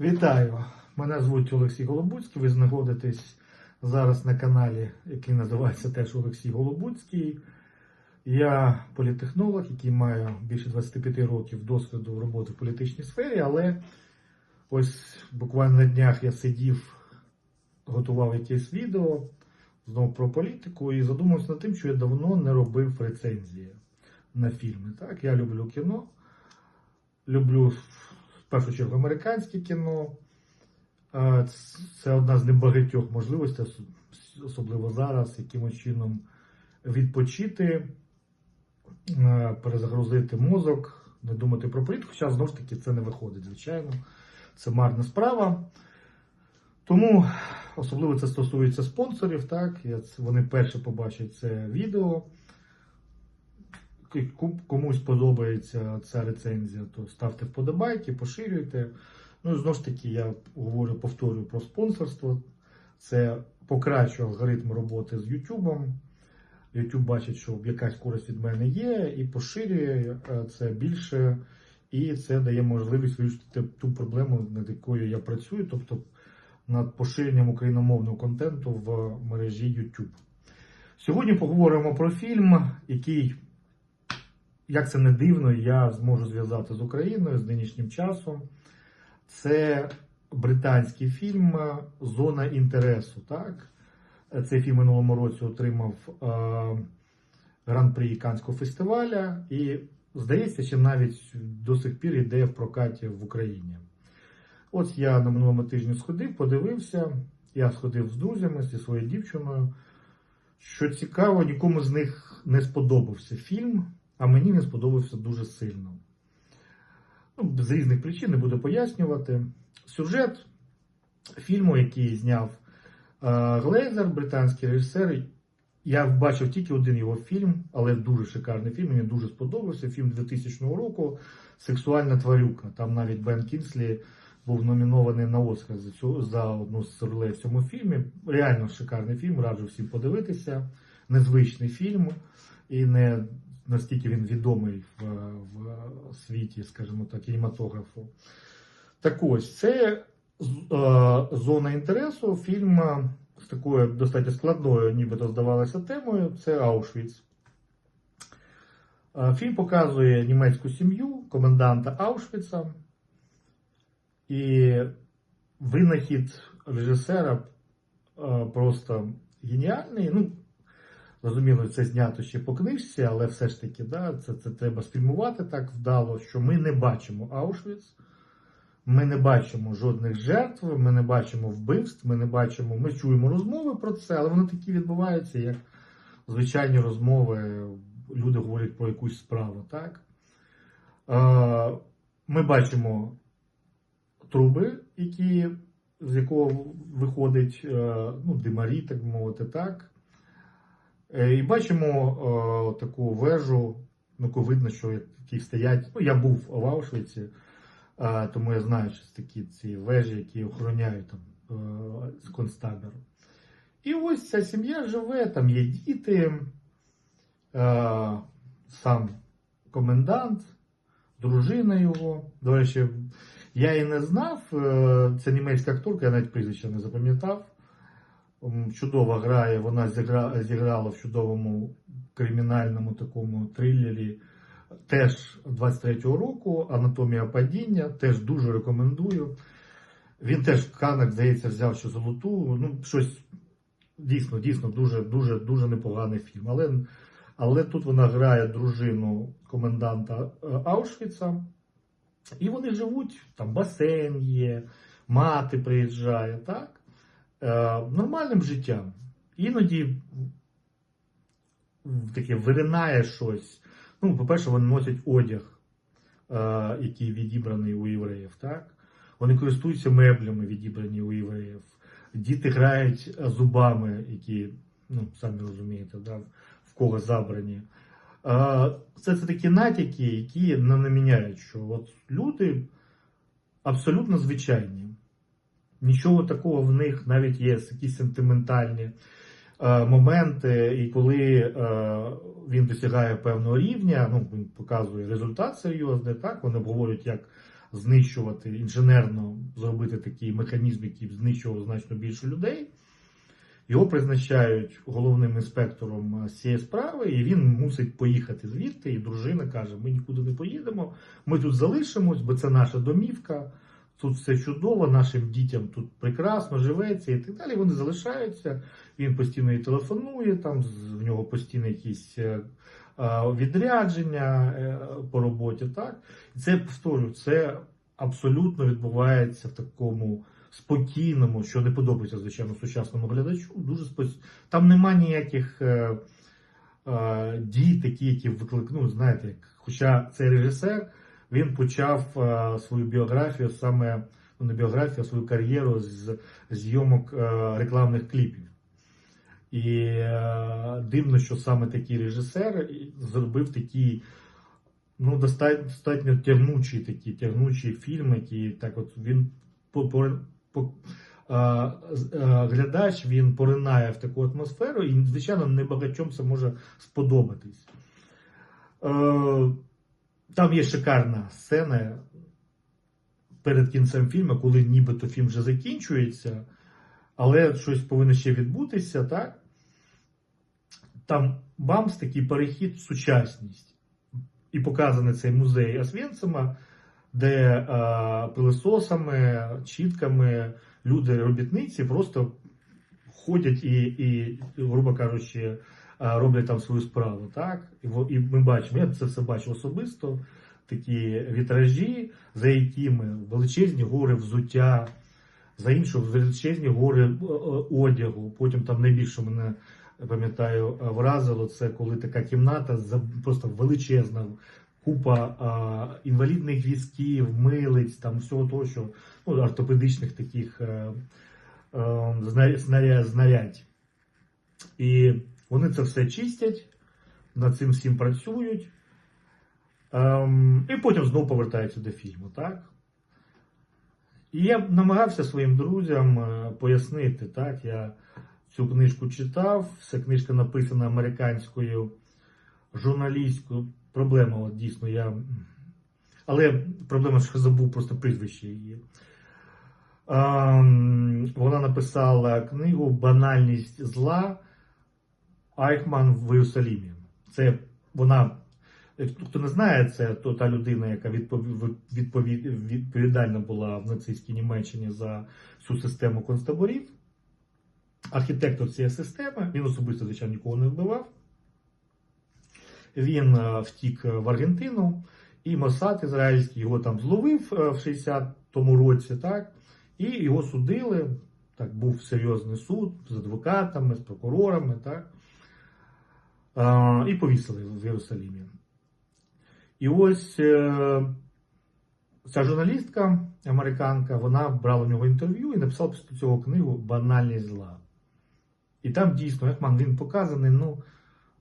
Вітаю! Мене звуть Олексій Голобуцький. Ви знаходитесь зараз на каналі, який називається теж Олексій Голобуцький. Я політехнолог, який має більше 25 років досвіду роботи в політичній сфері, але ось буквально на днях я сидів, готував якесь відео знову про політику і задумався над тим, що я давно не робив рецензії на фільми. Так, я люблю кіно, люблю першу чергу американське кіно. Це одна з небагатьох можливостей, особливо зараз, якимось чином відпочити, перезагрузити мозок, не думати про політику. Хоча знову ж таки це не виходить, звичайно. Це марна справа. Тому особливо це стосується спонсорів. Так? Вони перше побачать це відео. Комусь подобається ця рецензія, то ставте вподобайки, поширюйте. Ну знову ж таки, я говорю, повторюю про спонсорство. Це покращує алгоритм роботи з YouTube. YouTube бачить, що якась користь від мене є, і поширює е, це більше, і це дає можливість вирішити ту проблему, над якою я працюю, тобто над поширенням україномовного контенту в мережі YouTube. Сьогодні поговоримо про фільм, який, як це не дивно, я зможу зв'язати з Україною з нинішнім часом. Це британський фільм Зона інтересу. Так? Цей фільм минулому році отримав е, гран-прі Канського фестиваля і, здається, що навіть до сих пір йде в прокаті в Україні. Ось я на минулому тижні сходив, подивився. Я сходив з друзями, зі своєю дівчиною. Що цікаво, нікому з них не сподобався фільм, а мені не сподобався дуже сильно. Ну, з різних причин не буду пояснювати. Сюжет фільму, який зняв е, Глейзер, британський режисер. Я бачив тільки один його фільм, але дуже шикарний фільм. Мені дуже сподобався. Фільм 2000 року Сексуальна тварюка. Там навіть Бен Кінслі був номінований на Оскар за цю за одну з ролей в цьому фільмі. Реально шикарний фільм, раджу всім подивитися. Незвичний фільм і не настільки він відомий в, в світі, скажімо так, кінематографу. Так ось, це е, зона інтересу. Фільм е, з такою достатньо складною, нібито здавалося, темою. Це Аушвіц. Е, Фільм показує німецьку сім'ю, коменданта Аушвіца. І винахід режисера е, просто геніальний. Ну, Зрозуміло, це знято ще по книжці, але все ж таки, да, це, це треба спрямувати так вдало, що ми не бачимо Аушвіц, ми не бачимо жодних жертв, ми не бачимо вбивств, ми не бачимо, ми чуємо розмови про це, але вони такі відбуваються, як звичайні розмови. Люди говорять про якусь справу. так? Е, Ми бачимо труби, які, з якого виходить е, ну, димарі, так мовити, так. Е, І бачимо е, таку вежу, ну, видно, що які стоять. Ну, я був в Аушвіці, е, тому я знаю, що такі ці вежі, які охороняють там з концтабору. І ось ця сім'я живе, там є діти, сам комендант, дружина його. До речі, я і не знав, це німецька акторка, я навіть прізвище не запам'ятав. Чудово грає, вона зігра, зіграла в чудовому кримінальному такому трилері теж 23-го року Анатомія падіння. Теж дуже рекомендую. Він теж в Канах, здається, взяв ще золоту. Ну, щось дійсно, дійсно дуже, дуже, дуже непоганий фільм. Але, але тут вона грає дружину коменданта е, Аушвіца. І вони живуть, там басейн є, мати приїжджає, так? Е, нормальним життям. Іноді таке виринає щось. Ну, по-перше, вони носять одяг, е, який відібраний у євреїв, так? Вони користуються меблями, відібрані у євреїв. Діти грають зубами, які, ну, самі розумієте, да, в кого забрані. Е, Це, це такі натяки, які не наміняють, що от люди абсолютно звичайні. Нічого такого в них навіть є якісь сентиментальні е, моменти, і коли е, він досягає певного рівня, ну він показує результат серйозний, так вони обговорюють, як знищувати інженерно, зробити такий механізм, який б знищував значно більше людей. Його призначають головним інспектором з цієї справи, і він мусить поїхати звідти. І дружина каже: Ми нікуди не поїдемо, ми тут залишимось, бо це наша домівка. Тут все чудово, нашим дітям тут прекрасно живеться і так далі. Вони залишаються. Він постійно і телефонує, там в нього постійно якісь е, е, відрядження е, по роботі. Так, і це повторюю, це абсолютно відбувається в такому спокійному, що не подобається звичайно сучасному глядачу. Дуже спос... там нема ніяких дій, такі, які викликнуть, знаєте, як, хоча цей режисер він почав е, свою біографію саме ну, не біографію, а свою кар'єру з зйомок е, рекламних кліпів. І е, дивно, що саме такий режисер зробив такий ну, достатньо, достатньо тягнучий такий, тягнучий фільм, який так от він по, по, по, глядач він поринає в таку атмосферу, і, звичайно, не багатьом це може сподобатись. Там є шикарна сцена перед кінцем фільму, коли нібито фільм вже закінчується, але щось повинно ще відбутися, так? Там бамс такий перехід в сучасність. І показаний цей музей Освенцима, де е, пилососами, чітками люди робітниці просто ходять і, і грубо кажучи, роблять там свою справу. Так? І, ми бачимо, я це все бачу особисто, такі вітражі, за якими величезні гори взуття, за іншого величезні гори е, е, одягу. Потім там найбільше мене пам'ятаю е, вразило це, коли така кімната просто величезна. Купа а, інвалідних візків, милиць, там всього того, що ну, ортопедичних таких е, е, зна- знаря- знарядь. І вони це все чистять, над цим всім працюють. Ем, і потім знову повертаються до фільму, так? І я намагався своїм друзям е, пояснити, так, я цю книжку читав, ця книжка написана американською журналісткою. Проблема, от дійсно, я. Але проблема, що забув просто прізвище її. Ем, вона написала книгу Банальність зла Айхман в Єрусалімі. Це вона, хто не знає, це то та людина, яка відпові- відпові- відповідальна була в нацистській Німеччині за цю систему концтаборів. Архітектор цієї системи, він особисто, звичайно, нікого не вбивав. Він е, втік в Аргентину, і Мосад ізраїльський його там зловив е, в 60-му році, так, і його судили. Так, був серйозний суд з адвокатами, з прокурорами, так, е, і повісили в Єрусалімі. І ось е, ця журналістка, американка, вона брала у нього інтерв'ю і написала після цього книгу Банальність зла. І там дійсно Ехман він показаний ну,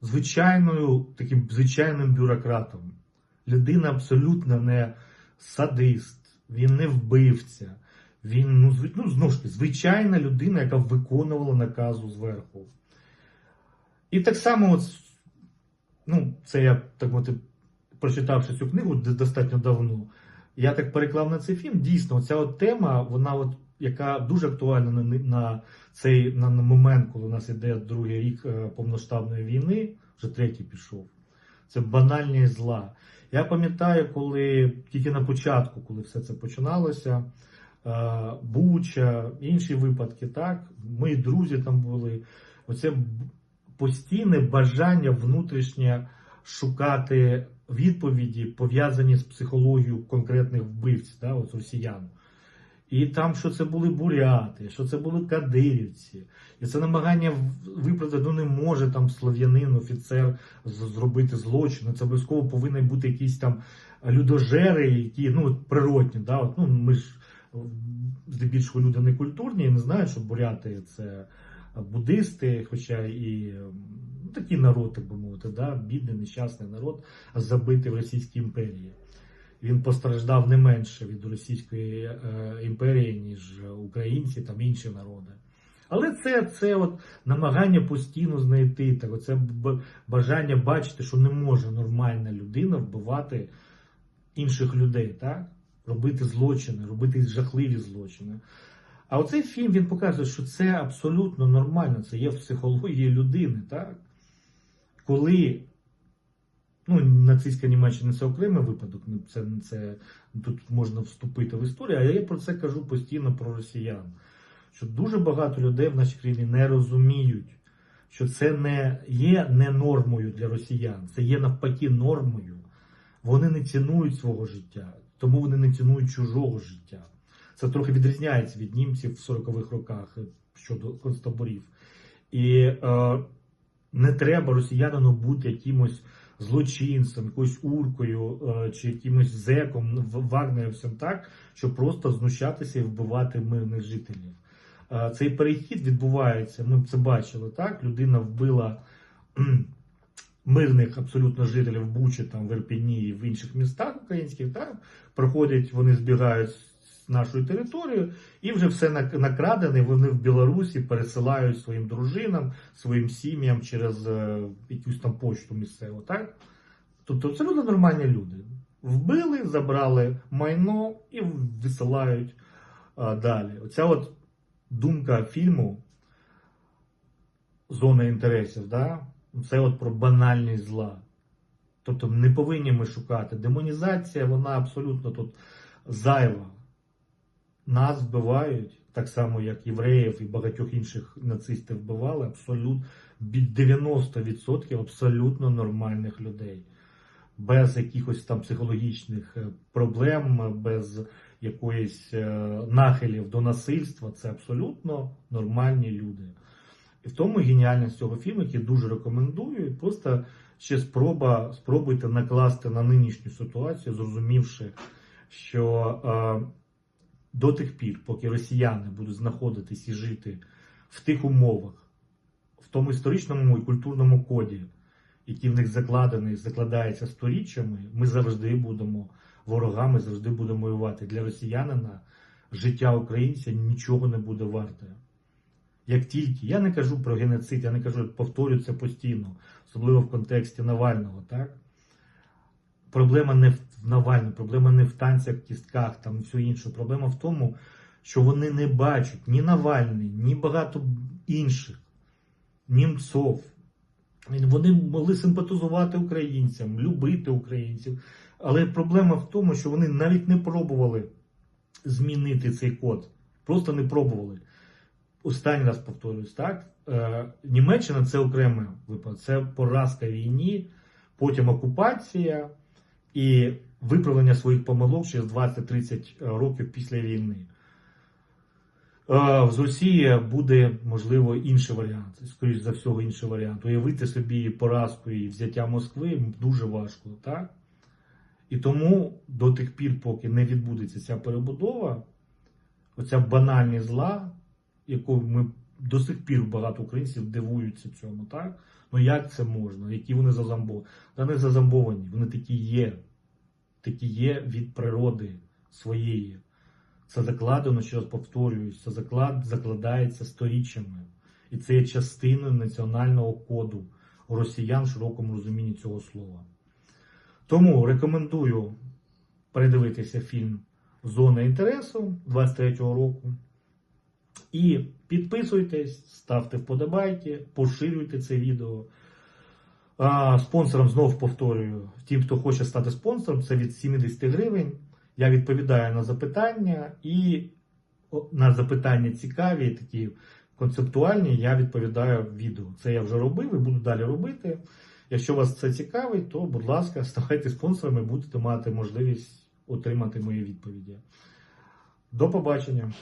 звичайною, таким звичайним бюрократом. Людина абсолютно не садист, він не вбивця. Він, ну, ну знову ж таки, звичайна людина, яка виконувала наказу зверху. І так само, ну, це я так мовити, прочитавши цю книгу достатньо давно, я так переклав на цей фільм. Дійсно, ця от тема, вона от, яка дуже актуальна на, на цей на, на момент, коли у нас іде другий рік е, повноштабної війни, вже третій пішов. Це банальність зла. Я пам'ятаю, коли тільки на початку, коли все це починалося, е, Буча, інші випадки, так, мої друзі там були. Оце постійне бажання внутрішнє шукати відповіді, пов'язані з психологією конкретних вбивць, да, от росіян. І там, що це були буряти, що це були кадирівці. І це намагання виправдати, ну не може там слов'янин, офіцер зробити злочин. Це обов'язково повинні бути якісь там людожери, які ну природні. Да? От, ну, ми ж здебільшого люди не культурні і не знають, що буряти це буддисти, хоча і ну, такий народ, так би мовити, да? бідний, нещасний народ, забитий в Російській імперії. Він постраждав не менше від Російської е, імперії, ніж українці там інші народи. Але це, це от намагання постійно знайти так, це бажання бачити, що не може нормальна людина вбивати інших людей. Так? робити злочини, робити жахливі злочини. А оцей фільм він показує, що це абсолютно нормально, це є в психології людини, так? Коли ну, нацистська Німеччина це окремий випадок, ну, це, це тут можна вступити в історію, а я про це кажу постійно про росіян. Що дуже багато людей в нашій країні не розуміють, що це не є не нормою для росіян, це є навпаки нормою. Вони не цінують свого життя, тому вони не цінують чужого життя. Це трохи відрізняється від німців в 40-х роках е, щодо концтаборів. І е, не треба росіянину бути якимось злочинцем, якоюсь уркою е, чи якимось зеком, вагнерівцем, так, щоб просто знущатися і вбивати мирних жителів. Е, цей перехід відбувається, ми це бачили, так? Людина вбила мирних абсолютно жителів Бучі, там, в Ірпіні і в інших містах українських, так? Проходять, вони збігають з нашої території, і вже все накрадене, вони в Білорусі пересилають своїм дружинам, своїм сім'ям через е, якусь там почту місцеву, так? Тобто абсолютно нормальні люди. Вбили, забрали майно і висилають а, далі. Оця от думка фільму Зона інтересів, да? це от про банальність зла. Тобто не повинні ми шукати. Демонізація, вона абсолютно тут зайва. Нас вбивають, так само, як євреїв і багатьох інших нацистів вбивали, абсолютно 90% абсолютно нормальних людей. Без якихось там психологічних е, проблем, без якоїсь е, нахилів до насильства. Це абсолютно нормальні люди. І в тому геніальність цього фільму, який дуже рекомендую. Просто ще спроба, спробуйте накласти на нинішню ситуацію, зрозумівши, що е, до тих пір, поки росіяни будуть знаходитись і жити в тих умовах, в тому історичному і культурному коді, який в них закладений, закладається сторіччями, ми завжди будемо ворогами, завжди будемо воювати. Для росіянина життя українця нічого не буде варте. Як тільки я не кажу про геноцид, я не кажу, повторюю це постійно, особливо в контексті Навального, так? Проблема не в Навальному, проблема не в танцях, кістках, там все інше. Проблема в тому, що вони не бачать ні Навальний, ні багато інших, німцов. Вони могли симпатизувати українцям, любити українців. Але проблема в тому, що вони навіть не пробували змінити цей код. Просто не пробували. Останній раз повторюсь, так? Е, Німеччина це окремий випадок. Це поразка війні, потім окупація і виправлення своїх помилок через 20-30 років після війни. Е, З Росії буде, можливо, інший варіант, скоріш за всього, інший варіант. Уявити собі поразку і взяття Москви дуже важко, так? І тому до тих пір, поки не відбудеться ця перебудова, оця банальність зла, яку ми до сих пір багато українців дивуються цьому, так? Ну як це можна? Які вони зазамбовані? Не зазамбовані, вони такі є. Такі є від природи своєї. Це закладено, ще раз повторююсь, це заклад закладається сторіччями. І це є частиною національного коду росіян в широкому розумінні цього слова. Тому рекомендую передивитися фільм Зона інтересу 23-го року. І підписуйтесь, ставте вподобайки, поширюйте це відео. А, спонсором знов повторюю, тим, хто хоче стати спонсором, це від 70 гривень. Я відповідаю на запитання, і на запитання цікаві, такі концептуальні, я відповідаю в відео. Це я вже робив і буду далі робити. Якщо вас це цікавить, то, будь ласка, ставайте спонсорами, будете мати можливість отримати мої відповіді. До побачення!